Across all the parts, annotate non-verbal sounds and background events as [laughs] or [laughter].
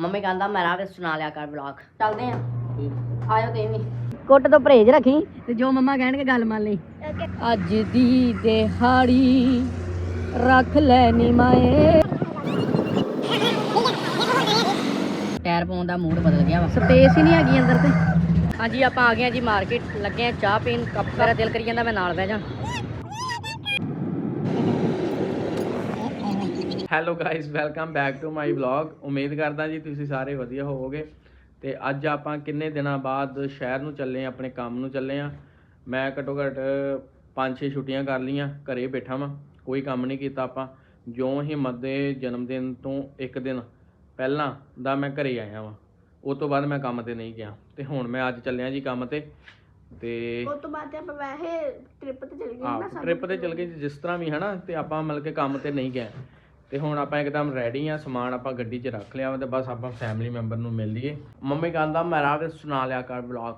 Mummy ਕਹਿੰਦਾ ਮੈਂ ਰਾਹ ਵਿੱਚ ਸੁਣਾ ਲਿਆ ਕਰ ਵਲੌਗ ਚੱਲਦੇ ਆ। ਆਇਓ ਤੇ ਵੀ। ਕੁੱਟ ਤੋਂ ਪਰਹੇਜ ਰੱਖੀ। ਤੇ ਜੋ ਮੰਮਾ ਕਹਿਣਗੇ ਗੱਲ ਮੰਨ ਲਈ। ਅੱਜ ਦੀ ਦਿਹਾੜੀ ਰੱਖ ਲੈਣੀ ਮਾਏ। ਟਾਇਰ ਪਾਉਣ ਦਾ ਮੂਡ ਬਦਲ ਗਿਆ ਵਾ। ਸਪੇਸ ਹੀ ਨਹੀਂ ਹੈਗੀ ਅੰਦਰ ਤੇ। ਹਾਂਜੀ ਆਪਾਂ ਆ ਗਏ ਆ ਜੀ ਮਾਰਕੀਟ ਲੱਗੇ ਆ ਚਾਹ ਪੀਣ। ਕੱਪ ਮੇਰਾ ਦਿਲ ਕਰੀ ਜਾਂਦਾ ਮੈਂ ਨਾਲ ਬਹਿ ਜਾ। Hello guys welcome back to my vlog ਉਮੀਦ ਕਰਦਾ ਜੀ ਤੁਸੀਂ ਸਾਰੇ ਵਧੀਆ ਹੋਵੋਗੇ। ਤੇ ਅੱਜ ਆਪਾਂ ਕਿੰਨੇ ਦਿਨਾਂ ਬਾਅਦ ਸ਼ਹਿਰ ਨੂੰ ਚੱਲੇ ਆਂ ਆਪਣੇ ਕੰਮ ਨੂੰ ਚੱਲੇ ਆਂ। ਮੈਂ ਘੱਟੋ ਘੱਟ 5-6 ਛੁੱਟੀਆਂ ਕਰ ਲੀਆਂ ਘਰੇ ਬੈਠਾ ਵਾਂ। ਕੋਈ ਕੰਮ ਨਹੀਂ ਕੀਤਾ ਆਪਾਂ। ਜਿਉਂ ਹੀ ਮੱਦੇ ਜਨਮ ਦਿਨ ਤੋਂ ਇੱਕ ਦਿਨ ਪਹਿਲਾਂ ਦਾ ਮੈਂ ਘਰੇ ਆਇਆ ਵਾਂ। ਉਸ ਤੋਂ ਬਾਅਦ ਮੈਂ ਕੰਮ ਤੇ ਨਹੀਂ ਗਿਆ। ਤੇ ਹੁਣ ਮੈਂ ਅੱਜ ਚੱਲਿਆ ਜੀ ਕੰਮ ਤੇ। ਤੇ ਉਸ ਤੋਂ ਬਾਅਦ ਤੇ ਆਪਾਂ ਵੈਸੇ ਟ੍ਰਿਪ ਤੇ ਚਲੇ ਗਏ ਨਾ ਟ੍ਰਿਪ ਤੇ ਚਲ ਗਏ ਜੀ, ਜਿਸ ਤਰ੍ਹਾਂ ਵੀ ਹਨਾ। ਤੇ ਆਪਾਂ ਮਤਲਬ ਕਿ ਕੰਮ ਤੇ ਨਹੀਂ ਗਏ। ਤੇ ਹੁਣ ਆਪਾਂ ਇੱਕਦਮ ਰੈਡੀ ਆ ਸਮਾਨ ਆਪਾਂ ਗੱਡੀ 'ਚ ਰੱਖ ਲਿਆ ਤੇ ਬਸ ਆਪਾਂ ਫੈਮਿਲੀ ਮੈਂਬਰ ਨੂੰ ਮਿਲ ਲਈਏ। ਮੰਮੀ ਕਹਿੰਦਾ ਮੈਂ ਰਾਹ ਵਿੱਚ ਸੁਣਾ ਲਿਆ ਕਰ ਵਲੌਗ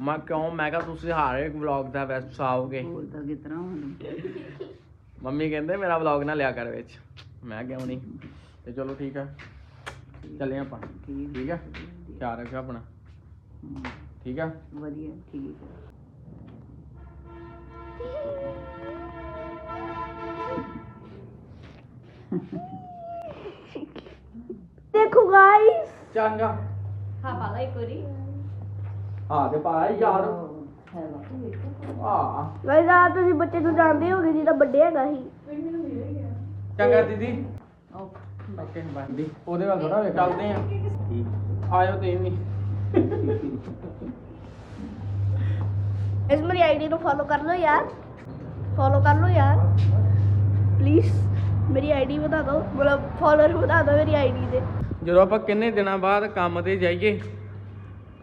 ਮੈਂ ਕਿਉਂ? ਮੈਂ ਕਿਹਾ ਤੁਸੀਂ ਹਰ ਇੱਕ ਵਲੌਗ ਦਾ ਵਿੱਚ ਸੁਣਾਓਗੇ? ਬੋਲਦਾ ਹੁਣ? ਮੰਮੀ ਕਹਿੰਦੇ ਮੇਰਾ ਵਲੌਗ ਨਾ ਲਿਆ ਕਰ ਵਿੱਚ। ਮੈਂ ਕਿਉਂ ਨਹੀਂ? ਤੇ ਚਲੋ ਠੀਕ ਆ। ਚੱਲੇ ਆਪਾਂ। ਠੀਕ ਆ। ਖਿਆਲ ਰੱਖਿਓ ਆਪਣਾ। ਠੀਕ ਆ? ਵਧੀਆ ਠੀਕ ਹੈ ਦੇਖੋ ਗਾਇਸ ਚੰਗਾ। ਹਾਂ ਪਾਲਾ ਇੱਕ ਵਾਰੀ। ਆ ਤੇ ਪਾ ਯਾਰ। ਆ ਗਾਇਸ ਆ ਤੁਸੀਂ ਬੱਚੇ ਨੂੰ ਜਾਣਦੇ ਹੋਗੇ ਜਿਹਦਾ ਬਰਥਡੇ ਹੈਗਾ ਸੀ। ਚੰਗਾ ਦੀਦੀ। ਓਕੇ। ਬੰਦੀ ਉਹਦੇ ਵੱਲ ਥੋੜਾ ਚੱਲਦੇ ਆ। ਆਇਓ ਤੇ ਵੀ। ਇਸ ਮੇਰੀ ਆਈਡੀ ਨੂੰ ਫੋਲੋ ਕਰ ਲਓ ਯਾਰ। ਫੋਲੋ ਕਰ ਲਓ ਯਾਰ। ਪਲੀਜ਼ ਮੇਰੀ ਆਈਡੀ ਵਧਾ ਦਿਓ, ਮਤਲਬ ਫੋਲੋਅਰ ਵਧਾ ਦਿਓ ਮੇਰੀ ਆਈਡੀ ਦੇ। ਜਦੋਂ ਆਪਾਂ ਕਿੰਨੇ ਦਿਨਾਂ ਬਾਅਦ ਕੰਮ ਤੇ ਜਾਈਏ,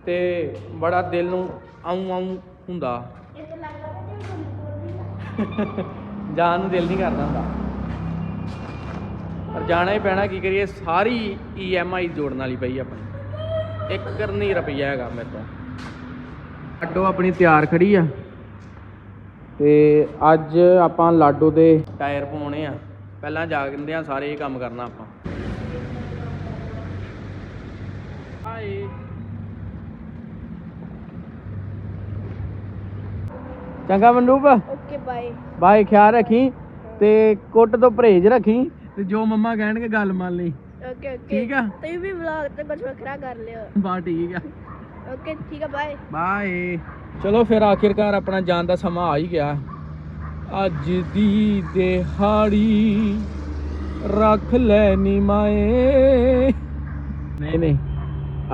ਤੇ ਬੜਾ ਦਿਲ ਨੂੰ ਆਉਂ ਆਉਂ ਹੁੰਦਾ। [laughs] ਜਾਣ ਨੂੰ ਦਿਲ ਨਹੀਂ ਕਰਦਾ ਹੁੰਦਾ। ਪਰ ਜਾਣਾ ਹੀ ਪੈਣਾ, ਕੀ ਕਰੀਏ, ਸਾਰੀ ਈਐਮਆਈ ਜੋੜਨ ਵਾਲੀ ਪਈ ਆਪਣੀ। ਇੱਕ ਕਰਨੀ ਰੁਪਈਆ ਹੈਗਾ ਮੇਰੇ ਤੋਂ। ਲਾਡੋ ਆਪਣੀ ਤਿਆਰ ਖੜੀ ਆ। ਤੇ ਅੱਜ ਆਪਾਂ ਲਾਡੋ ਦੇ ਟਾਇਰ ਪਾਉਣੇ ਆ। ਪਹਿਲਾਂ ਜਾਗਦੇ ਆ ਸਾਰੇ ਇਹ ਕੰਮ ਕਰਨਾ ਆਪਾਂ। ਹਾਏ ਚੰਗਾ ਮਨਰੂਪ। ਓਕੇ ਬਾਏ ਬਾਈ ਖਿਆਲ ਰੱਖੀ ਤੇ ਕੁੱਟ ਤੋਂ ਪਰਹੇਜ ਰੱਖੀ ਤੇ ਜੋ ਮੰਮਾ ਕਹਿਣਗੇ ਗੱਲ ਮੰਨ ਲਈ। ਓਕੇ ਓਕੇ ਠੀਕ ਆ? ਤੁਸੀਂ ਵੀ ਵਲੌਗ ਤੇ ਕੁਝ ਵੱਖਰਾ ਕਰ ਲਿਓ। ਬਾ ਠੀਕ ਆ। ਓਕੇ ਠੀਕ ਆ ਬਾਏ ਬਾਏ ਚਲੋ ਫਿਰ ਆਖਿਰਕਾਰ ਆਪਣਾ ਜਾਣ ਦਾ ਸਮਾਂ ਆ ਹੀ ਗਿਆ। ਅੱਜ ਦੀ ਦਿਹਾੜੀ ਰੱਖ ਲੈਣੀ ਮਾਏ। ਨਹੀਂ ਨਹੀਂ,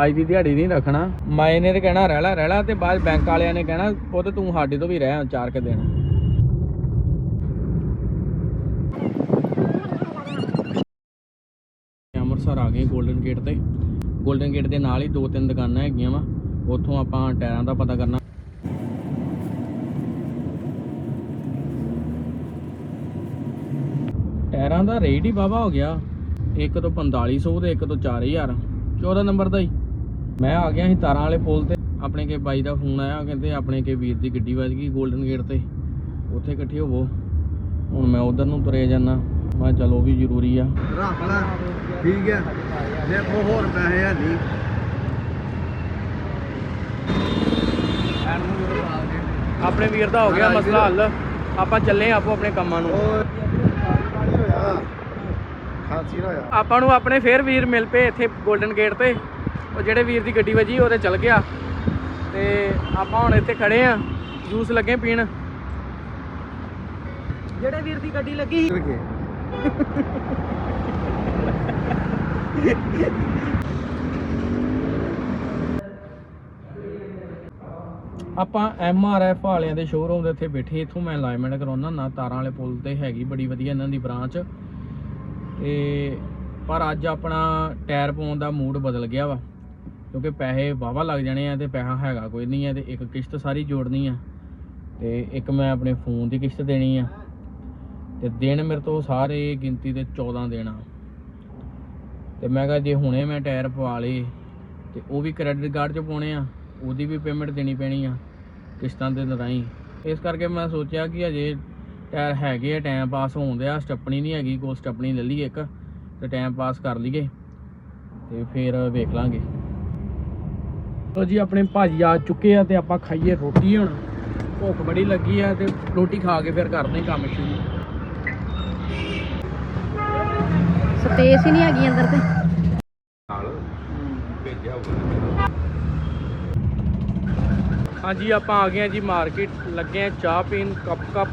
ਅੱਜ ਦੀ ਦਿਹਾੜੀ ਨਹੀਂ ਰੱਖਣਾ। ਮਾਏ ਨੇ ਤੇ ਕਹਿਣਾ ਰਹਿ ਲੈ ਰਹਿ ਲੈ ਤੇ ਬਾਅਦ ਬੈਂਕ ਵਾਲਿਆਂ ਨੇ ਕਹਿਣਾ, ਪੁੱਤ, ਤੂੰ ਸਾਡੇ ਤੋਂ ਵੀ ਰਹਿ, ਚਾਰ ਕੇ ਦਿਨ। ਅੰਮ੍ਰਿਤਸਰ ਆ ਗਏ 골ਡਨ ਗੇਟ ਤੇ। 골ਡਨ ਗੇਟ ਦੇ ਨਾਲ ਹੀ ਦੋ ਤਿੰਨ ਦੁਕਾਨਾਂ ਹੈਗੀਆਂ ਵਾ। ਉੱਥੋਂ ਆਪਾਂ ਟਾਇਰਾਂ ਦਾ ਪਤਾ ਕਰਨਾ। ਟਾਇਰਾਂ ਦਾ ਰੇਟ ਹੀ ਬਾਬਾ ਹੋ ਗਿਆ। ਇੱਕ ਤੋਂ 4500 ਤੇ ਇੱਕ ਤੋਂ 4000 14 ਨੰਬਰ ਦਾ ਹੀ। ਮੈਂ ਆ ਗਿਆ ਸੀ ਤਾਰਾਂ ਵਾਲੇ ਪੁਲ ਤੇ। ਆਪਣੇ ਕੇ ਬਾਈ ਦਾ ਫੋਨ ਆਇਆ ਕਹਿੰਦੇ ਆਪਣੇ ਕੇ ਵੀਰ ਦੀ ਗੱਡੀ ਵੱਜ ਗਈ 골ਡਨ ਗੇਟ ਤੇ। ਉੱਥੇ ਇਕੱਠੇ ਹੋਵੋ। ਹੁਣ ਮੈਂ ਉਧਰ ਨੂੰ ਤੁਰੇ ਜਾਣਾ ਮੈਂ ਕਿਹਾ ਚਲੋ ਵੀ ਜ਼ਰੂਰੀ ਆ। ਰੱਖ ਲੈ। ਠੀਕ ਹੈ ਦੇਖੋ ਹੋਰ ਪੈਸੇ ਹੈ ਨਹੀਂ। ਆਪਣੇ ਵੀਰ ਦਾ ਹੋ ਗਿਆ ਮਸਲਾ ਹੱਲ। ਆਪਾਂ ਚੱਲੇ ਆਪੋ ਆਪਣੇ ਕੰਮਾਂ ਨੂੰ। ਖਾਂਸੀ ਨਾ ਹੋਇਆ। ਆਪਾਂ ਨੂੰ ਆਪਣੇ ਫੇਰ ਵੀਰ ਮਿਲ ਪਏ ਇੱਥੇ 골ਡਨ ਗੇਟ ਤੇ। ਉਹ ਜਿਹੜੇ ਵੀਰ ਦੀ ਗੱਡੀ ਵੱਜੀ ਉਹਦੇ ਚਲ ਗਿਆ। ਤੇ ਆਪਾਂ ਹੁਣ ਇੱਥੇ ਖੜੇ ਆ। ਜੂਸ ਲੱਗੇ ਪੀਣ। ਜਿਹੜੇ ਵੀਰ ਦੀ ਗੱਡੀ ਲੱਗੀ ਸੀ। ਆਪਾਂ ਐਮ ਆਰ ਐਫ ਵਾਲਿਆਂ ਦੇ ਸ਼ੋਰੂਮ ਦੇ ਇੱਥੇ ਬੈਠੇ। ਇੱਥੋਂ ਮੈਂ ਅਲਾਈਨਮੈਂਟ ਕਰਾਉਣਾ ਨਾ ਤਾਰਾਂ ਵਾਲੇ ਪੁਲ ਤੇ ਹੈਗੀ ਬੜੀ ਵਧੀਆ ਇਹਨਾਂ ਦੀ ਬ੍ਰਾਂਚ। ਤੇ ਪਰ ਅੱਜ ਆਪਣਾ ਟਾਇਰ ਪਾਉਣ ਦਾ ਮੂਡ ਬਦਲ ਗਿਆ ਵਾ, ਕਿਉਂਕਿ ਪੈਸੇ ਵਾਵਾ ਲੱਗ ਜਾਣੇ ਆ ਤੇ ਪੈਸਾ ਹੈਗਾ ਕੋਈ ਨਹੀਂ ਹੈ ਤੇ ਇੱਕ ਕਿਸ਼ਤ ਸਾਰੀ ਜੋੜਨੀ ਆ। ਤੇ ਇੱਕ ਮੈਂ ਆਪਣੇ ਫੋਨ ਦੀ ਕਿਸ਼ਤ ਦੇਣੀ ਆ। ਤੇ ਦਿਨ ਮੇਰੇ ਤੋਂ ਸਾਰੇ ਗਿਣਤੀ ਦੇ 14 ਦੇਣਾ ਤੇ ਮੈਂ ਕਿਹਾ ਜੇ ਹੁਣੇ ਮੈਂ ਟਾਇਰ ਪਵਾ ਲਏ, ਤੇ ਉਹ ਵੀ ਕ੍ਰੈਡਿਟ ਕਾਰਡ 'ਚ ਪਾਉਣੇ ਆ, ਉਹਦੀ ਵੀ ਪੇਮੈਂਟ ਦੇਣੀ ਪੈਣੀ ਆ ਕਿਸ਼ਤਾਂ ਦੇ ਰਾਹੀਂ। ਇਸ ਕਰਕੇ ਮੈਂ ਸੋਚਿਆ ਕਿ ਅਜੇ ਟਾਇਰ ਹੈਗੇ ਆ ਟਾਈਮ ਪਾਸ ਹੋਣ ਦਿਆ ਸਟੱਪਣੀ ਨਹੀਂ ਹੈਗੀ ਕੋਲ ਸਟੱਪਣੀ ਲੈ ਲਈ ਇੱਕ ਤੇ ਟਾਈਮ ਪਾਸ ਕਰ ਲਈਏ ਤੇ ਫਿਰ ਵੇਖ ਲਾਂਗੇ। ਤੋ ਜੀ ਆਪਣੇ ਭਾਜੀ ਆ ਚੁੱਕੇ ਆ ਤੇ ਆਪਾਂ ਖਾਈਏ ਰੋਟੀ ਹੁਣ। ਭੁੱਖ ਬੜੀ ਲੱਗੀ ਆ ਤੇ ਰੋਟੀ ਖਾ ਕੇ ਫਿਰ ਕਰਦੇ ਕੰਮ ਸ਼ੁਰੂ। ਸਪੇਸ ਹੀ ਨਹੀਂ ਹੈਗੀ ਅੰਦਰ ਤੇ। ਹਾਂਜੀ ਆਪਾਂ ਆ ਗਏ ਆ ਜੀ ਮਾਰਕੀਟ ਲੱਗੇ ਆ ਚਾਹ ਪੀਣ ਕੱਪ ਕੱਪ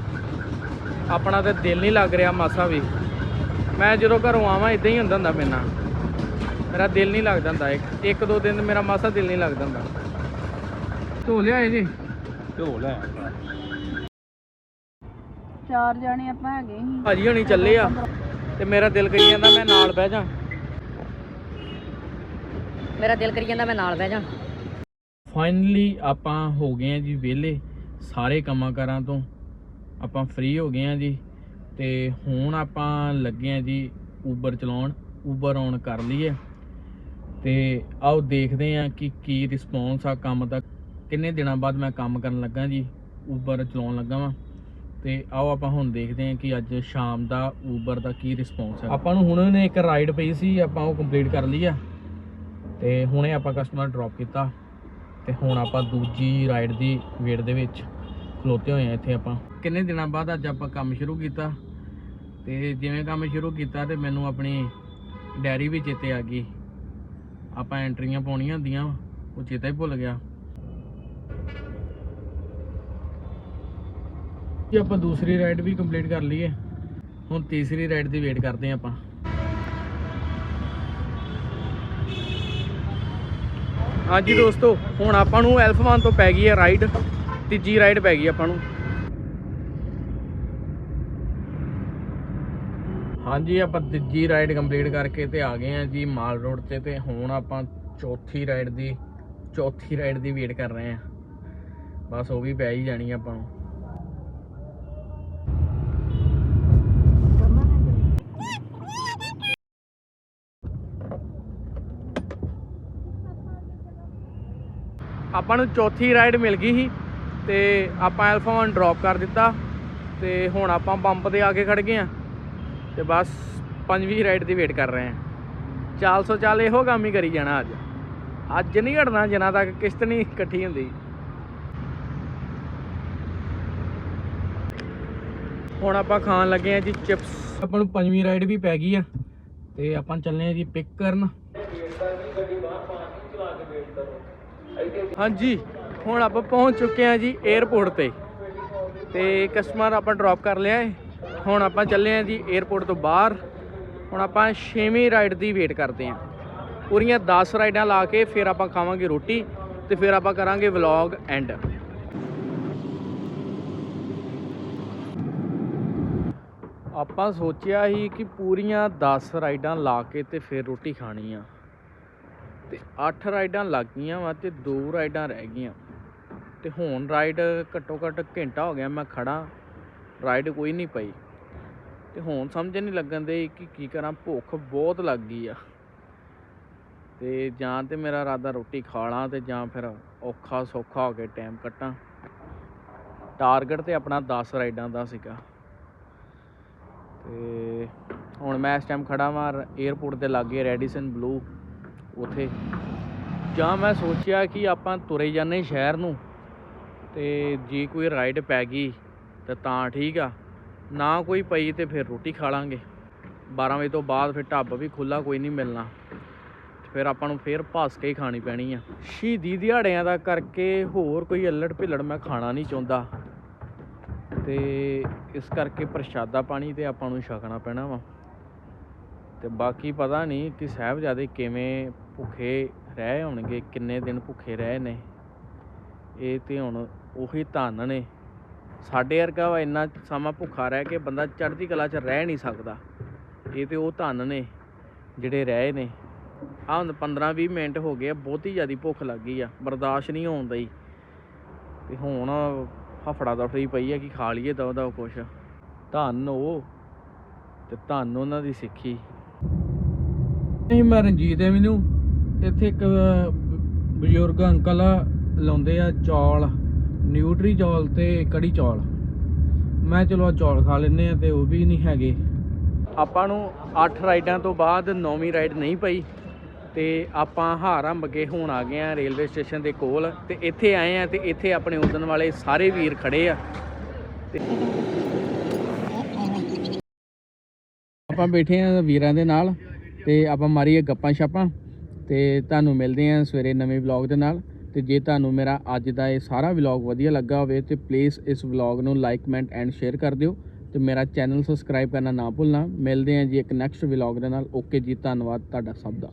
ਆਪਣਾ ਤੇ ਦਿਲ ਨਹੀਂ ਲੱਗ ਰਿਹਾ ਮਾਸਾ ਵੀ। ਮੈਂ ਜਦੋਂ ਘਰੋਂ ਆਵਾਂ ਇਦਾਂ ਹੀ ਹੁੰਦਾ ਹੁੰਦਾ ਮੇਰੇ ਨਾਲ। ਮੇਰਾ ਦਿਲ ਨਹੀਂ ਲੱਗਦਾ ਹੁੰਦਾ। ਇੱਕ ਇੱਕ ਦੋ ਦਿਨ ਮੇਰਾ ਮਾਸਾ ਦਿਲ ਨਹੀਂ ਲੱਗਦਾ ਹੁੰਦਾ। ਧੋ ਲਿਆਏ ਜੀ। ਧੋ ਲੈ ਚਾਰ ਜਾਣੇ ਆਪਾਂ ਹੈਗੇ ਸੀ। ਭਾਜੀ ਹਣੀ ਚੱਲੇ ਆ। ਤੇ ਮੇਰਾ ਦਿਲ ਕਰੀ ਜਾਂਦਾ ਮੈਂ ਨਾਲ ਬਹਿ ਜਾ। ਮੇਰਾ ਦਿਲ ਕਰੀ ਜਾਂਦਾ ਮੈਂ ਨਾਲ ਬਹਿ ਜਾ। ਫਾਈਨਲੀ ਆਪਾਂ ਹੋ ਗਏ ਆ ਜੀ ਵਿਹਲੇ ਸਾਰੇ ਕੰਮਾਂ ਕਾਰਾਂ ਤੋਂ। ਆਪਾਂ ਫ੍ਰੀ ਹੋ ਗਏ ਆ ਜੀ, ਤੇ ਹੁਣ ਆਪਾਂ ਲੱਗੇ ਆ ਜੀ ਊਬਰ ਚਲਾਉਣ ਊਬਰ ਔਨ ਕਰ ਲਈਏ। ਤੇ ਆਓ ਦੇਖਦੇ ਆ ਕਿ ਕੀ ਰਿਸਪੌਂਸ ਆ ਕੰਮ ਦਾ। ਕਿੰਨੇ ਦਿਨਾਂ ਬਾਅਦ ਮੈਂ ਕੰਮ ਕਰਨ ਲੱਗਾ ਜੀ ਊਬਰ ਚਲਾਉਣ ਲੱਗਾ ਵਾਂ। ਤੇ ਆਓ ਆਪਾਂ ਹੁਣ ਦੇਖਦੇ ਹਾਂ ਕਿ ਅੱਜ ਸ਼ਾਮ ਦਾ ਊਬਰ ਦਾ ਕੀ ਰਿਸਪੌਂਸ ਹੈ ਆਪਾਂ ਨੂੰ ਹੁਣ ਨੇ ਇੱਕ ਰਾਈਡ ਪਈ ਸੀ, ਆਪਾਂ ਉਹ ਕੰਪਲੀਟ ਕਰ ਲਈ ਆ। ਤੇ ਹੁਣੇ ਆਪਾਂ ਕਸਟਮਰ ਡ੍ਰੌਪ ਕੀਤਾ। ਤੇ ਹੁਣ ਆਪਾਂ ਦੂਜੀ ਰਾਈਡ ਦੀ ਵੇਟ ਦੇ ਵਿੱਚ। ਖਲੋਤੇ ਹੋਏ ਆ ਇੱਥੇ ਆਪਾਂ। ਕਿੰਨੇ ਦਿਨਾਂ ਬਾਅਦ ਅੱਜ ਆਪਾਂ ਕੰਮ ਸ਼ੁਰੂ ਕੀਤਾ ਤੇ ਜਿਵੇਂ ਕੰਮ ਸ਼ੁਰੂ ਕੀਤਾ ਤੇ ਮੈਨੂੰ ਆਪਣੀ ਡੈਰੀ ਵੀ ਚੇਤੇ ਆ ਗਈ। ਆਪਾਂ ਐਂਟਰੀਆਂ ਪਾਉਣੀਆਂ ਹੁੰਦੀਆਂ, ਉਹ ਚੇਤਾ ਹੀ ਭੁੱਲ ਗਿਆ। ਜੀ, ਆਪਾਂ ਦੂਸਰੀ ਰਾਈਡ ਵੀ ਕੰਪਲੀਟ ਕਰ ਲਈਏ। ਹੁਣ ਤੀਸਰੀ ਰਾਈਡ ਦੀ ਵੇਟ ਕਰਦੇ ਹਾਂ ਆਪਾਂ। ਹਾਂਜੀ ਦੋਸਤੋ, ਹੁਣ ਆਪਾਂ ਨੂੰ ਐਲਫਾ 1 ਤੋਂ ਪੈ ਗਈ ਹੈ ਰਾਈਡ ਤੀਜੀ ਰਾਈਡ ਪੈ ਗਈ ਆਪਾਂ ਨੂੰ। ਹਾਂਜੀ, ਆਪਾਂ ਤੀਜੀ ਰਾਈਡ ਕੰਪਲੀਟ ਕਰਕੇ ਤੇ ਆ ਗਏ ਆ ਜੀ ਮਾਲ ਰੋਡ ਤੇ ਤੇ ਹੁਣ ਆਪਾਂ ਚੌਥੀ ਰਾਈਡ ਦੀ, ਚੌਥੀ ਰਾਈਡ ਦੀ ਵੇਟ ਕਰ ਰਹੇ ਆ ਬਸ ਉਹ ਵੀ ਪੈ ਹੀ ਜਾਣੀ ਆਪਾਂ ਨੂੰ। ਆਪਾਂ ਨੂੰ ਚੌਥੀ ਰਾਈਡ ਮਿਲ ਗਈ ਸੀ। ਤੇ ਆਪਾਂ ਐਲਫਾ 1 ਡ੍ਰੌਪ ਕਰ ਦਿੱਤਾ ਤੇ ਹੁਣ ਆਪਾਂ ਪੰਪ ਤੇ ਆ ਕੇ ਖੜ ਗਏ ਆ ਤੇ ਬਸ ਪੰਜਵੀਂ ਰਾਈਡ ਦੀ ਵੇਟ ਕਰ ਰਹੇ ਆ 400 ਚੱਲ ਇਹੋ ਕੰਮ ਹੀ ਕਰੀ ਜਾਣਾ ਅੱਜ। ਅੱਜ ਨਹੀਂ ਘਟਣਾ, ਜਿੰਨਾ ਤੱਕ ਕਿਸ਼ਤ ਨਹੀਂ ਇਕੱਠੀ ਹੁੰਦੀ। ਹੁਣ ਆਪਾਂ ਖਾਣ ਲੱਗੇ ਆ ਜੀ ਚਿਪਸ ਆਪਾਂ ਨੂੰ ਪੰਜਵੀਂ ਰਾਈਡ ਵੀ ਪੈ ਗਈ ਆ ਤੇ ਆਪਾਂ ਚੱਲੇ ਆ ਜੀ ਪਿਕ ਕਰਨ। ਹਾਂਜੀ। ਹੁਣ ਆਪਾਂ ਪਹੁੰਚ ਚੁੱਕੇ ਹਾਂ ਜੀ 에ਅਰਪੋਰਟ ਤੇ। ਤੇ ਕਸਟਮਰ ਆਪਾਂ ਡ੍ਰੌਪ ਕਰ ਲਿਆ ਹੈ ਹੁਣ ਆਪਾਂ ਚੱਲੇ ਹਾਂ ਜੀ 에ਅਰਪੋਰਟ ਤੋਂ ਬਾਹਰ। ਹੁਣ ਆਪਾਂ 6ਵੀਂ ਰਾਈਡ ਦੀ ਵੇਟ ਕਰਦੇ ਹਾਂ। ਪੂਰੀਆਂ 10 ਰਾਈਡਾਂ ਲਾ ਕੇ ਫਿਰ ਆਪਾਂ ਖਾਵਾਂਗੇ ਰੋਟੀ ਤੇ ਫਿਰ ਆਪਾਂ ਕਰਾਂਗੇ ਵਲੌਗ ਐਂਡ ਆਪਾਂ ਸੋਚਿਆ ਸੀ ਕਿ ਪੂਰੀਆਂ 10 ਰਾਈਡਾਂ ਲਾ ਕੇ ਤੇ ਫਿਰ ਰੋਟੀ ਖਾਣੀ ਆ। ਤੇ 8 ਰਾਈਡਾਂ ਲੱਗ ਗਈਆਂ ਵਾ ਤੇ 2 ਰਾਈਡਾਂ ਰਹਿ ਗਈਆਂ। ਤੇ ਹੁਣ ਰਾਈਡ ਘੱਟੋ ਘੱਟ ਘੰਟਾ ਹੋ ਗਿਆ ਮੈਂ ਖੜਾ ਰਾਈਡ ਕੋਈ ਨਹੀਂ ਪਈ। ਤੇ ਹੁਣ ਸਮਝ ਨਹੀਂ ਲੱਗਣ ਦੇ ਕਿ ਕੀ ਕਰਾਂ, ਭੁੱਖ ਬਹੁਤ ਲੱਗ ਗਈ ਆ। ਤੇ ਜਾਂ ਤੇ ਮੇਰਾ ਇਰਾਦਾ ਰੋਟੀ ਖਾ ਲਾਂ ਤੇ ਜਾਂ ਫਿਰ ਔਖਾ ਸੌਖਾ ਹੋ ਕੇ ਟਾਈਮ ਕੱਟਾਂ। ਟਾਰਗੇਟ ਤੇ ਆਪਣਾ 10 ਰਾਈਡਾਂ ਦਾ ਸੀਗਾ। ਤੇ ਹੁਣ ਮੈਂ ਇਸ ਟਾਈਮ ਖੜਾ ਵਾਂ 에어ਪੋਰਟ ਦੇ ਲਾਗੇ ਰੈਡੀਸਨ ਬਲੂ ਉਥੇ। ਜਾਂ ਮੈਂ ਸੋਚਿਆ ਕਿ ਆਪਾਂ ਤੁਰੇ ਜਾਂਦੇ ਸ਼ਹਿਰ ਨੂੰ ਤੇ ਜੇ ਕੋਈ ਰਾਈਡ ਪੈ ਗਈ, ਤੇ ਤਾਂ ਠੀਕ ਆ। ਨਾ ਕੋਈ ਪਈ ਤੇ ਫਿਰ ਰੋਟੀ ਖਾ ਲਾਂਗੇ। 12 ਵਜੇ ਤੋਂ ਬਾਅਦ ਫਿਰ ਢਾਬਾ ਵੀ ਖੁੱਲਾ ਕੋਈ ਨਹੀਂ ਮਿਲਣਾ। ਫਿਰ ਆਪਾਂ ਨੂੰ ਫਿਰ ਭੱਸ ਕੇ ਹੀ ਖਾਣੀ ਪੈਣੀ ਆ। ਸ਼ਹੀਦੀ ਦਿਹਾੜਿਆਂ ਦਾ ਕਰਕੇ ਹੋਰ ਕੋਈ ਅਲੜ ਭਿੱਲੜ ਮੈਂ ਖਾਣਾ ਨਹੀਂ ਚਾਹੁੰਦਾ। ਤੇ ਇਸ ਕਰਕੇ ਪ੍ਰਸ਼ਾਦਾ ਪਾਣੀ ਤੇ ਆਪਾਂ ਨੂੰ ਛਕਣਾ ਪੈਣਾ ਵਾ। ਤੇ ਬਾਕੀ ਪਤਾ ਨਹੀਂ ਕਿ ਸਾਹਿਬਜ਼ਾਦੇ ਕਿਵੇਂ ਭੁੱਖੇ ਰਹਿ ਹੋਣਗੇ ਕਿੰਨੇ ਦਿਨ ਭੁੱਖੇ ਰਹੇ ਨੇ। ਇਹ ਤੇ ਹੁਣ ਉਹੀ ਧਨ ਨੇ। ਸਾਡੇ ਵਰਗਾ ਵਾ ਇੰਨਾ ਸਮਾਂ ਭੁੱਖਾ ਰਹਿ ਕੇ ਬੰਦਾ ਚੜ੍ਹਦੀ ਕਲਾ 'ਚ ਰਹਿ ਨਹੀਂ ਸਕਦਾ। ਇਹ ਤੇ ਉਹ ਧਨ ਨੇ ਜਿਹੜੇ ਰਹੇ ਨੇ। ਆਹ ਹੁਣ 15 20 ਮਿੰਟ ਹੋ ਗਏ ਆ, ਬਹੁਤੀ ਜ਼ਿਆਦੀ ਭੁੱਖ ਲੱਗ ਗਈ ਆ ਬਰਦਾਸ਼ਤ ਨਹੀਂ ਹੋਣ ਦਈ। ਤੇ ਹੁਣ ਹਫੜਾ ਦਫੜੀ ਪਈ ਆ ਕਿ ਖਾ ਲਈਏ ਦਵਾ ਦਵਾ ਕੁਛ। ਧੰਨ ਉਹ ਤੇ ਧੰਨ ਉਹਨਾਂ ਦੀ ਸਿੱਖੀ। ਨਹੀਂ ਮੈਂ ਰਣਜੀਤ ਐਵਨਿਊ ਇੱਥੇ ਇੱਕ ਬਜ਼ੁਰਗ ਅੰਕਲ ਆ, ਲਾਉਂਦੇ ਆ ਚੌਲ, ਨਿਊਟਰੀ ਚੌਲ ਤੇ ਕੜੀ ਚੌਲ। ਮੈਂ ਚਲੋ ਚੌਲ ਖਾ ਲੈਨੇ ਆ ਤੇ ਉਹ ਵੀ ਨਹੀਂ ਹੈਗੇ। ਆਪਾਂ ਨੂੰ 8 ਰਾਈਡਾਂ ਤੋਂ ਬਾਅਦ 9ਵੀਂ ਰਾਈਡ ਨਹੀਂ ਪਈ ਤੇ ਆਪਾਂ ਹਾਰੰਬ ਕੇ ਹੁਣ ਆ ਗਏ ਆ ਰੇਲਵੇ ਸਟੇਸ਼ਨ ਦੇ ਕੋਲ ਤੇ ਇੱਥੇ ਆਏ ਆ ਤੇ ਇੱਥੇ ਆਪਣੇ ਉਦਣ ਵਾਲੇ ਸਾਰੇ ਵੀਰ ਖੜੇ ਆ। ਤੇ ਆਪਾਂ ਬੈਠੇ ਆ ਵੀਰਾਂ ਦੇ ਨਾਲ ਤੇ ਆਪਾਂ ਮਾਰੀਏ ਗੱਪਾਂ ਛਾਪਾਂ ਤੇ ਤੁਹਾਨੂੰ ਮਿਲਦੇ ਆ ਸਵੇਰੇ ਨਵੇਂ ਵਲੌਗ ਦੇ ਨਾਲ। ਤੇ ਜੇ ਤੁਹਾਨੂੰ ਮੇਰਾ ਅੱਜ ਦਾ ਇਹ ਸਾਰਾ ਵਲੌਗ ਵਧੀਆ ਲੱਗਾ ਹੋਵੇ ਤੇ ਪਲੀਜ਼ ਇਸ ਵਲੌਗ ਨੂੰ ਲਾਈਕ ਕਮੈਂਟ ਐਂਡ ਸ਼ੇਅਰ ਕਰ ਦਿਓ ਤੇ ਮੇਰਾ ਚੈਨਲ ਸਬਸਕ੍ਰਾਈਬ ਕਰਨਾ ਨਾ ਭੁੱਲਣਾ। ਮਿਲਦੇ ਆ ਜੀ ਇੱਕ ਨੈਕਸਟ ਵਲੌਗ ਦੇ ਨਾਲ। ਓਕੇ ਜੀ, ਧੰਨਵਾਦ ਤੁਹਾਡਾ ਸਭ ਦਾ।